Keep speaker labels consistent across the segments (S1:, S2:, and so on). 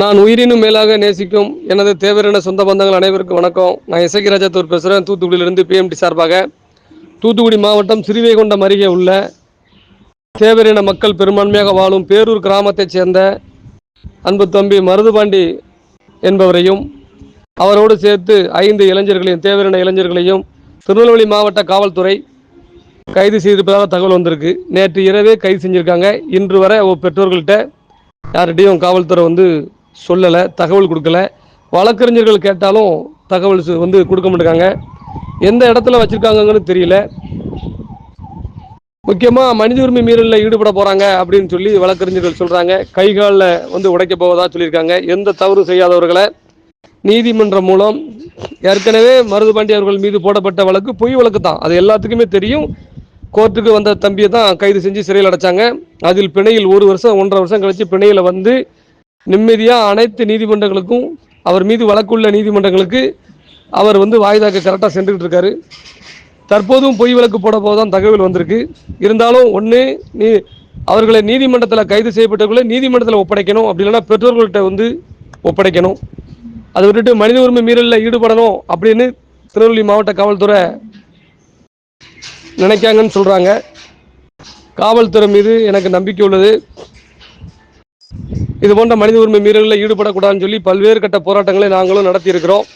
S1: நான் உயிரினும் மேலாக நேசிக்கும் எனது தேவரின சொந்த பந்தங்கள் அனைவருக்கும் வணக்கம். நான் இசைக்கு ராஜாத்தூர் பேசுகிறேன் தூத்துக்குடியிலிருந்து பிஎம்டி சார்பாக. தூத்துக்குடி மாவட்டம் சிறுவைகுண்டம் அருகே உள்ள தேவரின மக்கள் பெரும்பான்மையாக வாழும் பேரூர் கிராமத்தைச் சேர்ந்த அன்பு தம்பி மருதுபாண்டி என்பவரையும் அவரோடு சேர்த்து ஐந்து இளைஞர்களையும் தேவரின இளைஞர்களையும் திருநெல்வேலி மாவட்ட காவல்துறை கைது செய்திருப்பதாக தகவல் வந்திருக்கு. நேற்று இரவே கைது செஞ்சுருக்காங்க. இன்று வரை பெற்றோர்கள்ட்ட யார்கிட்டையும் காவல்துறை வந்து சொல்லலை தகவல் கொடுக்கல. வழக்கறிஞர்கள் கேட்டாலும் தகவல் சு- வந்து கொடுக்க மாட்டேங்காங்க. எந்த இடத்துல வச்சுருக்காங்கன்னு தெரியல. முக்கியமாக மனித உரிமை மீறலில் ஈடுபட போகிறாங்க அப்படின்னு சொல்லி வழக்கறிஞர்கள் சொல்கிறாங்க கைகாலில் வந்து உடைக்க போவதா சொல்லியிருக்காங்க. எந்த தவறு செய்யாதவர்களை நீதிமன்றம் மூலம் ஏற்கனவே மருதுபாண்டி அவர்கள் மீது போடப்பட்ட வழக்கு பொய் வழக்கு தான். அது எல்லாத்துக்குமே தெரியும். கோர்ட்டுக்கு வந்த தம்பியை தான் கைது செஞ்சு சிறையில் அடைச்சாங்க. அதில் பிணையில் ஒரு வருஷம் ஒன்றரை வருஷம் கழித்து பிணையில் வந்து நிம்மதியாக அனைத்து நீதிமன்றங்களுக்கும் அவர் மீது வழக்குள்ள நீதிமன்றங்களுக்கு அவர் வந்து வாய்தாக்கு கரெக்டாக சென்றுக்கிட்டு இருக்காரு. தற்போதும் பொய் வழக்கு போட தான் தகவல் வந்திருக்கு. இருந்தாலும் ஒன்று நீ அவர்களை நீதிமன்றத்தில் கைது செய்யப்பட்டவர்களை நீதிமன்றத்தில் ஒப்படைக்கணும். அப்படி இல்லைன்னா பெற்றோர்கள்ட்ட வந்து ஒப்படைக்கணும். அதை விட்டுட்டு மனித உரிமை மீறலில் ஈடுபடணும் அப்படின்னு திருநெல்வேலி மாவட்ட காவல்துறை நினைக்காங்கன்னு சொல்கிறாங்க காவல்துறை மீது எனக்கு நம்பிக்கை உள்ளது. இது போன்ற மனித உரிமை மீறலில் ஈடுபடக்கூடாதுன்னு சொல்லி பல்வேறு கட்ட போராட்டங்களை நாங்களும் நடத்தியிருக்கிறோம்.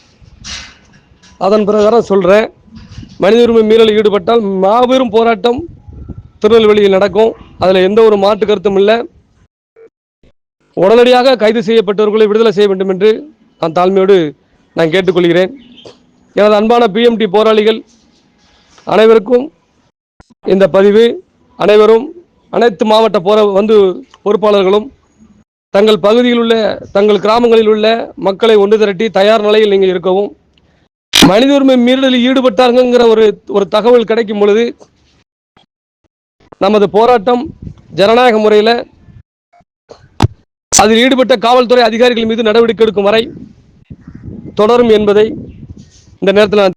S1: அதன் பிரகாரம் சொல்கிறேன் மனித உரிமை மீறலில் ஈடுபட்டால் மாபெரும் போராட்டம் திருநெல்வேலியில் நடக்கும். அதில் எந்த ஒரு மாற்று கருத்தும் இல்லை. உடனடியாக கைது செய்யப்பட்டவர்களை விடுதலை செய்ய வேண்டும் என்று நான் தாழ்மையோடு நான் கேட்டுக்கொள்கிறேன். எனது அன்பான பிஎம்டி போராளிகள் அனைவருக்கும் இந்த பதிவு அனைவரும் அனைத்து மாவட்ட போர வந்து பொறுப்பாளர்களும் தங்கள் பகுதியில் உள்ள தங்கள் கிராமங்களில் உள்ள மக்களை ஒன்று திரட்டி தயார் நிலையில் நீங்கள் இருக்கவும் மனித உரிமை மீறலில் ஈடுபட்டாருங்கிற ஒரு ஒரு தகவல் கிடைக்கும் பொழுது நமது போராட்டம் ஜனநாயக முறையில் அதில் ஈடுபட்ட காவல்துறை அதிகாரிகள் மீது நடவடிக்கை எடுக்கும் வரை தொடரும் என்பதை இந்த நேரத்தில் நான்